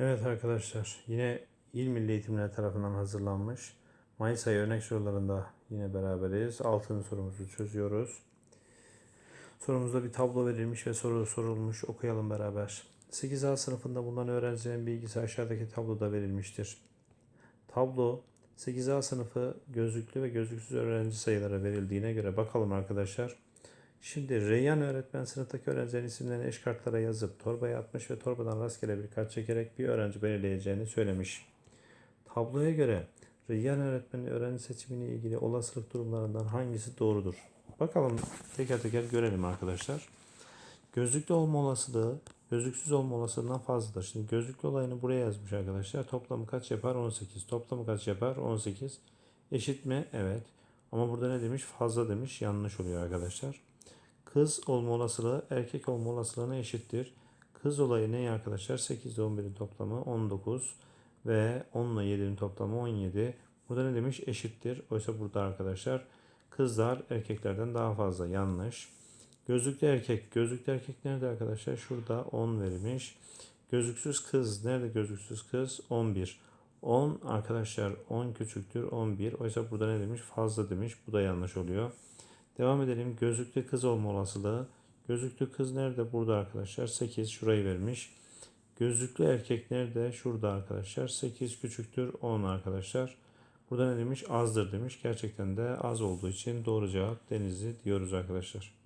Evet arkadaşlar yine İl Milli Eğitimler tarafından hazırlanmış Mayıs ayı örnek sorularında yine beraberiz. Altın sorumuzu çözüyoruz. Sorumuzda bir tablo verilmiş ve soru sorulmuş. Okuyalım beraber. 8A sınıfında bulunan öğrencilerin bilgisi aşağıdaki tabloda verilmiştir. Tablo 8A sınıfı gözlüklü ve gözlüksüz öğrenci sayıları verildiğine göre bakalım arkadaşlar. Şimdi Reyyan öğretmen sınıftaki öğrencilerin isimlerini eş kartlara yazıp torbaya atmış ve torbadan rastgele bir kart çekerek bir öğrenci belirleyeceğini söylemiş. Tabloya göre Reyyan öğretmenin öğrenci seçimiyle ilgili olasılık durumlarından hangisi doğrudur? Bakalım teker teker görelim arkadaşlar. Gözlüklü olma olasılığı gözlüksüz olma olasılığından fazladır. Şimdi gözlüklü olayını buraya yazmış arkadaşlar. Toplamı kaç yapar? 18. Toplamı kaç yapar? 18. Eşit mi? Evet. Ama burada ne demiş? Fazla demiş. Yanlış oluyor arkadaşlar. Kız olma olasılığı erkek olma olasılığına eşittir. Kız olayı ne arkadaşlar? 8 ile 11'in toplamı 19 ve 10 ile 7'nin toplamı 17. Burada ne demiş? Eşittir. Oysa burada arkadaşlar kızlar erkeklerden daha fazla. Yanlış. Gözlüklü erkek. Gözlüklü erkek nerede arkadaşlar? Şurada 10 verilmiş. Gözlüksüz kız. Nerede gözlüksüz kız? 11. 10 arkadaşlar 10 küçüktür 11. Oysa burada ne demiş? Fazla demiş. Bu da yanlış oluyor. Devam edelim. Gözlüklü kız olma olasılığı. Gözlüklü kız nerede? Burada arkadaşlar. 8 şurayı vermiş. Gözlüklü erkek nerede? Şurada arkadaşlar. 8 küçüktür 10 arkadaşlar. Burada ne demiş? Azdır demiş. Gerçekten de az olduğu için doğru cevap Denizli diyoruz arkadaşlar.